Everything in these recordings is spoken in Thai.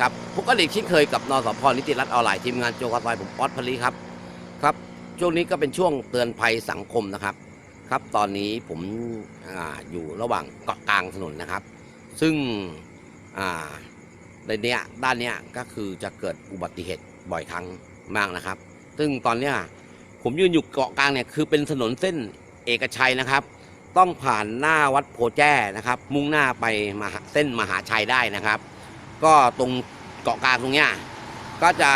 ครับพุกที่เคยกับนสพนิติรัฐออนไลน์ทีมงานโจกซอยผมออสพลีครับครับ ช่วงนี้ก็เป็นช่วงเตือนภัยสังคมนะครับ ครับตอนนี้ผมออยู่ระหว่างเกาะกลางถนนนะครับ ซึ่งในเนี้ยด้านเนี้ยก็คือจะเกิดอุบัติเหตุบ่อยครั้งมากนะครับ ซึ่งตอนเนี้ยผมยืนอยู่เกาะกลางเนี่ยคือเป็นถนนเส้นเอกชัยนะครับ ต้องผ่านหน้าวัดโพแจ้นะครับ มุ่งหน้าไปมาเส้นมหาชัยได้นะครับ ก็ตรงเกาะกลางตรงเนี้ยก็จะ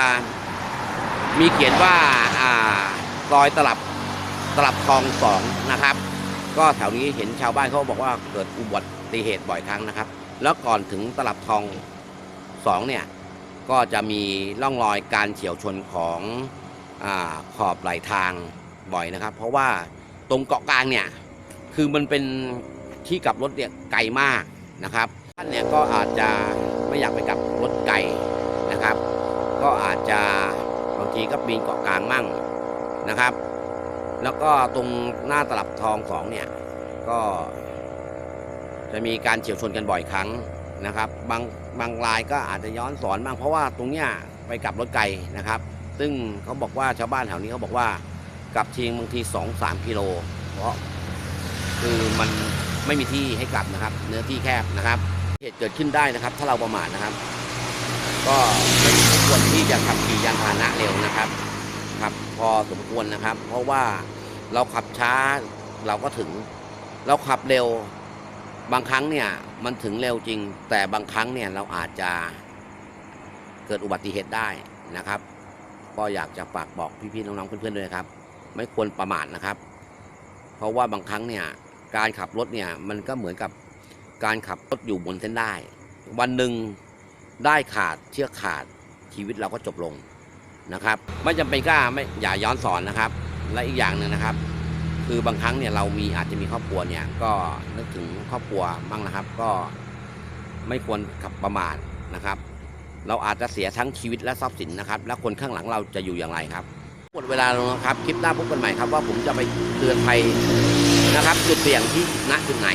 มีเขียนว่าอ่าซอยตลับตลับทองสองนะครับ ก็แถวนี้เห็นชาวบ้านเขาบอกว่าเกิดอุบัติเหตุบ่อยครั้งนะครับ แล้วก่อนถึงตลับทองสองเนี่ยก็จะมีร่องรอยการเฉียวชนของอขอบไหลทางบ่อยนะครับ เพราะว่าตรงเกาะกลางเนี่ยคือมันเป็นที่กลับรถเนี่ยไกลมากนะครับท่านเนี่ยก็อาจจะ ไม่อยากไปกลับรถไกลนะครับ ก็อาจจะบางทีก็ปีนเกาะกลางมั่งนะครับ แล้วก็ตรงหน้าตลับทองสองเนี่ยก็จะมีการเฉียวชนกันบ่อยครั้งนะครับ บางบางรายก็อาจจะย้อนสอนบ้างเพราะว่าตรงเนี้ยไปกลับรถไกลนะครับ ซึ่งเขาบอกว่าชาวบ้านแถวนี้เขาบอกว่ากลับทีบางทีสองสามกิโล เพราะคือมันไม่มีที่ให้กลับนะครับ เนื้อที่แคบนะครับ เหตุเกิดขึ้นได้นะครับ ถ้าเราประมาทนะครับ ก็ไม่ควรที่จะขับขี่ยานพาหนะเร็วนะครับครับพอสมควรนะครับ เพราะว่าเราขับช้าเราก็ถึง เราขับเร็วบางครั้งเนี่ยมันถึงเร็วจริง แต่บางครั้งเนี่ยเราอาจจะเกิดอุบัติเหตุได้นะครับ ก็อยากจะฝากบอกพี่ๆน้องๆเพื่อนๆด้วยครับ ไม่ควรประมาทนะครับ เพราะว่าบางครั้งเนี่ยการขับรถเนี่ยมันก็เหมือนกับ การขับรถอยู่บนเส้นได้ วันหนึ่งได้ขาดเชือกขาดชีวิตเราก็จบลงนะครับ ไม่จำเป็นก็ไม่อย่าย้อนสอนนะครับ และอีกอย่างหนึ่งนะครับ คือบางครั้งเนี่ยเรามีอาจจะมีครอบครัวเนี่ยก็นึกถึงครอบครัวบ้างนะครับ ก็ไม่ควรขับประมาทนะครับ เราอาจจะเสียทั้งชีวิตและทรัพย์สินนะครับ และคนข้างหลังเราจะอยู่อย่างไรครับหมดเวลาแล้วนะครับคลิปหน้าพบกันใหม่ครับว่าผมจะไปเตือนภัยนะครับ จุดเสี่ยงที่ณจุดไหน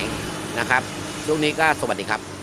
นะครับ ช่วงนี้ก็สวัสดีครับ